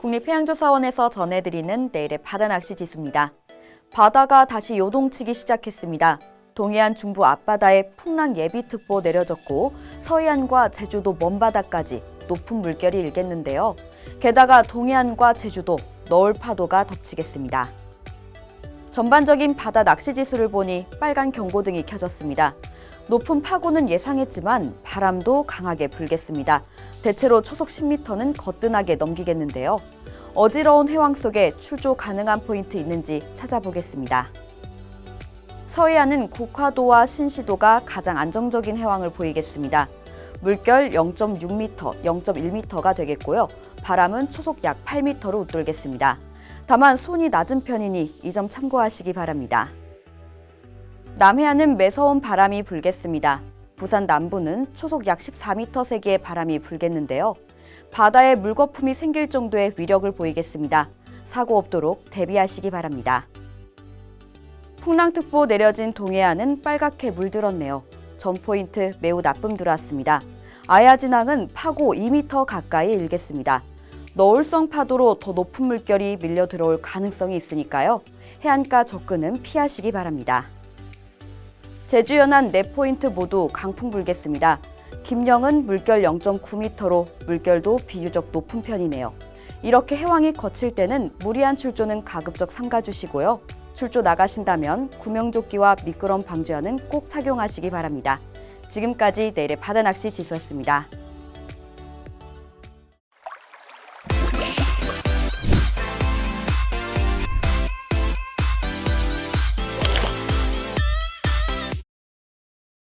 국립해양조사원에서 전해드리는 내일의 바다 낚시 지수입니다. 바다가 다시 요동치기 시작했습니다. 동해안 중부 앞바다에 풍랑 예비특보 내려졌고 서해안과 제주도 먼바다까지 높은 물결이 일겠는데요. 게다가 동해안과 제주도 너울 파도가 덮치겠습니다. 전반적인 바다 낚시 지수를 보니 빨간 경고등이 켜졌습니다. 높은 파고는 예상했지만 바람도 강하게 불겠습니다. 대체로 초속 10m는 거뜬하게 넘기겠는데요. 어지러운 해왕 속에 출조 가능한 포인트 있는지 찾아보겠습니다. 서해안은 곡화도와 신시도가 가장 안정적인 해왕을 보이겠습니다. 물결 0.6m, 0.1m가 되겠고요. 바람은 초속 약 8m로 웃돌겠습니다. 다만 손이 낮은 편이니 이 점 참고하시기 바랍니다. 남해안은 매서운 바람이 불겠습니다. 부산 남부는 초속 약 14m 세기의 바람이 불겠는데요. 바다에 물거품이 생길 정도의 위력을 보이겠습니다. 사고 없도록 대비하시기 바랍니다. 풍랑특보 내려진 동해안은 빨갛게 물들었네요. 전 포인트 매우 나쁨 들어왔습니다. 아야진항은 파고 2m 가까이 일겠습니다. 너울성 파도로 더 높은 물결이 밀려 들어올 가능성이 있으니까요. 해안가 접근은 피하시기 바랍니다. 제주 연안 네 포인트 모두 강풍 불겠습니다. 김영은 물결 0.9m로 물결도 비교적 높은 편이네요. 이렇게 해왕이 거칠 때는 무리한 출조는 가급적 삼가 주시고요. 출조 나가신다면 구명조끼와 미끄럼 방지화는 꼭 착용하시기 바랍니다. 지금까지 내일의 바다 낚시 지수였습니다.